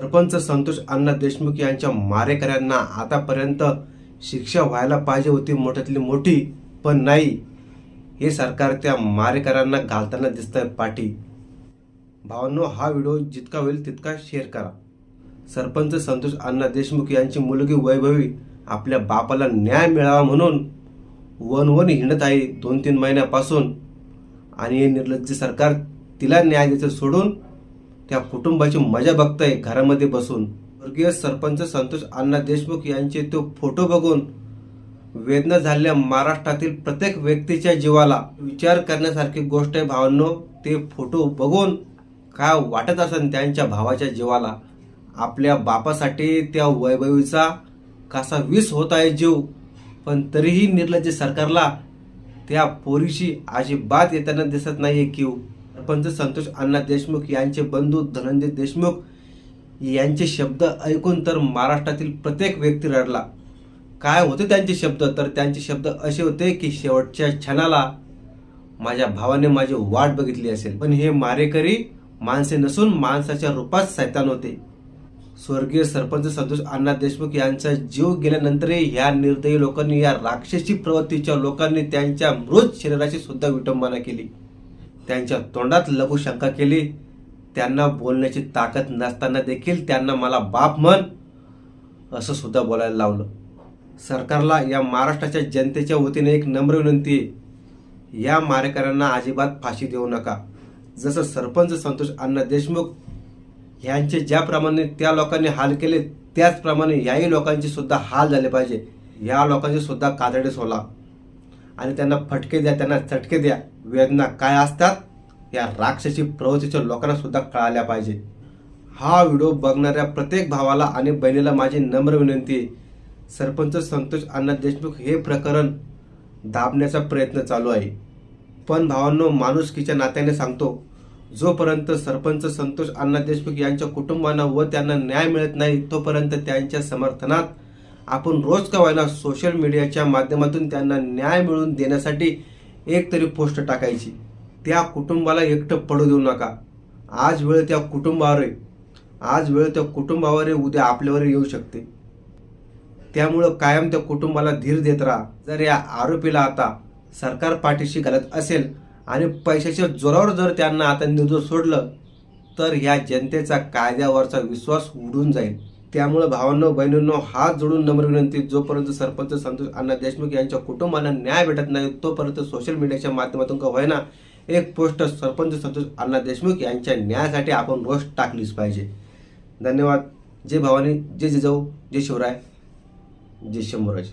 सरपंच संतोष अण्णा देशमुख यांच्या मारेकऱ्यांना आतापर्यंत शिक्षा व्हायला पाहिजे होती मोठ्यातली मोठी पण नाही. हे सरकार त्या मारेकऱ्यांना घालताना दिसतंय पाठी भावांनो हा व्हिडिओ जितका होईल तितका शेअर करा. सरपंच संतोष अण्णा देशमुख यांची मुलगी वैभवी आपल्या बापाला न्याय मिळावा म्हणून वन वन हिंडत आहे दोन तीन महिन्यापासून. आणि हे निर्लज्ज सरकार तिला न्याय द्यायचं सोडून त्या कुटुंबाची मजा बघताय घरामध्ये बसून. स्वर्गीय सरपंच संतोष अण्णा देशमुख यांचे तो फोटो बघून वेदना झालेल्या महाराष्ट्रातील प्रत्येक व्यक्तीच्या जीवाला विचार करण्यासारखी गोष्ट आहे भावांनो. ते फोटो बघून काय वाटत असेल त्यांच्या भावाच्या जीवाला? आपल्या बापासाठी त्या वैभवीचा कसा विष होत आहे जीव? पण तरीही निर्लज्ज सरकारला त्या पोरीशी अजिबात येताना दिसत नाही आहे किव सरपंच संतोष अण्णा देशमुख यांचे बंधू धनंजय देशमुख यांचे शब्द ऐकून तर महाराष्ट्रातील प्रत्येक व्यक्ती रडला. काय होते त्यांचे शब्द? तर त्यांचे शब्द असे होते की शेवटच्या क्षणाला माझ्या भावाने माझी वाट बघितली असेल. पण हे मारेकरी माणसे नसून माणसाच्या रूपात सैतान होते. स्वर्गीय सरपंच संतोष अण्णा देशमुख यांचा जीव गेल्यानंतरही ह्या निर्दयी लोकांनी या राक्षसी प्रवृत्तीच्या लोकांनी त्यांच्या मृत शरीराची सुद्धा विटंबना केली. त्यांच्या तोंडात लघुशंका केली. त्यांना बोलण्याची ताकद नसताना देखील त्यांना मला बाप म्हण असं सुद्धा बोलायला लावलं. सरकारला या महाराष्ट्राच्या जनतेच्या वतीने एक नम्र विनंती आहे या मारेकऱ्यांना अजिबात फाशी देऊ नका. जसं सरपंच संतोष अण्णा देशमुख ह्यांचे ज्याप्रमाणे त्या लोकांनी हाल केले त्याचप्रमाणे याही लोकांचे सुद्धा हाल झाले पाहिजे. या लोकांचे सुद्धा कातडे सोला. आणि त्यांना फटके द्या त्यांना चटके द्या. वेदना काय असतात? या राक्षसी प्रवृत्तीच्या लोकांना सुद्धा कळाल्या पाहिजे. हा व्हिडिओ बघणाऱ्या प्रत्येक भावाला आणि बहिणीला माझी नम्र विनंती आहे. सरपंच संतोष अण्णा देशमुख हे प्रकरण दाबण्याचा प्रयत्न चालू आहे. पण भावांनो माणुसकीच्या नात्याने सांगतो जोपर्यंत सरपंच संतोष अण्णा देशमुख यांच्या कुटुंबांना व त्यांना न्याय मिळत नाही तोपर्यंत त्यांच्या समर्थनात आपण रोज का व्हायला सोशल मीडियाच्या माध्यमातून त्यांना न्याय मिळवून देण्यासाठी एक तरी पोस्ट टाकायची. त्या कुटुंबाला एकटं पडू देऊ नका. आज वेळ त्या कुटुंबावर आहे. आज वेळ त्या कुटुंबावर उद्या आपल्यावर येऊ शकते. त्यामुळं कायम त्या कुटुंबाला धीर देत राहा. जर या आरोपीला आता सरकार पाठीशी घालत असेल आणि पैशाच्या जोरावर जर त्यांना आता निर्दोष सोडलं तर ह्या जनतेचा कायद्यावरचा विश्वास उडून जाईल. त्यामुळं भावांनो बहिणींनो हात जोडून नम्र विनंती जोपर्यंत सरपंच संतोष अण्णा देशमुख यांच्या कुटुंबाला न्याय भेटत नाही तोपर्यंत सोशल मीडियाच्या माध्यमातून का होईना एक पोस्ट सरपंच संतोष अण्णा देशमुख यांच्या न्यायासाठी आपण रोज टाकलीच पाहिजे. धन्यवाद. जय भवानी जय जिजाऊ जय शिवराय जय शंभूराज.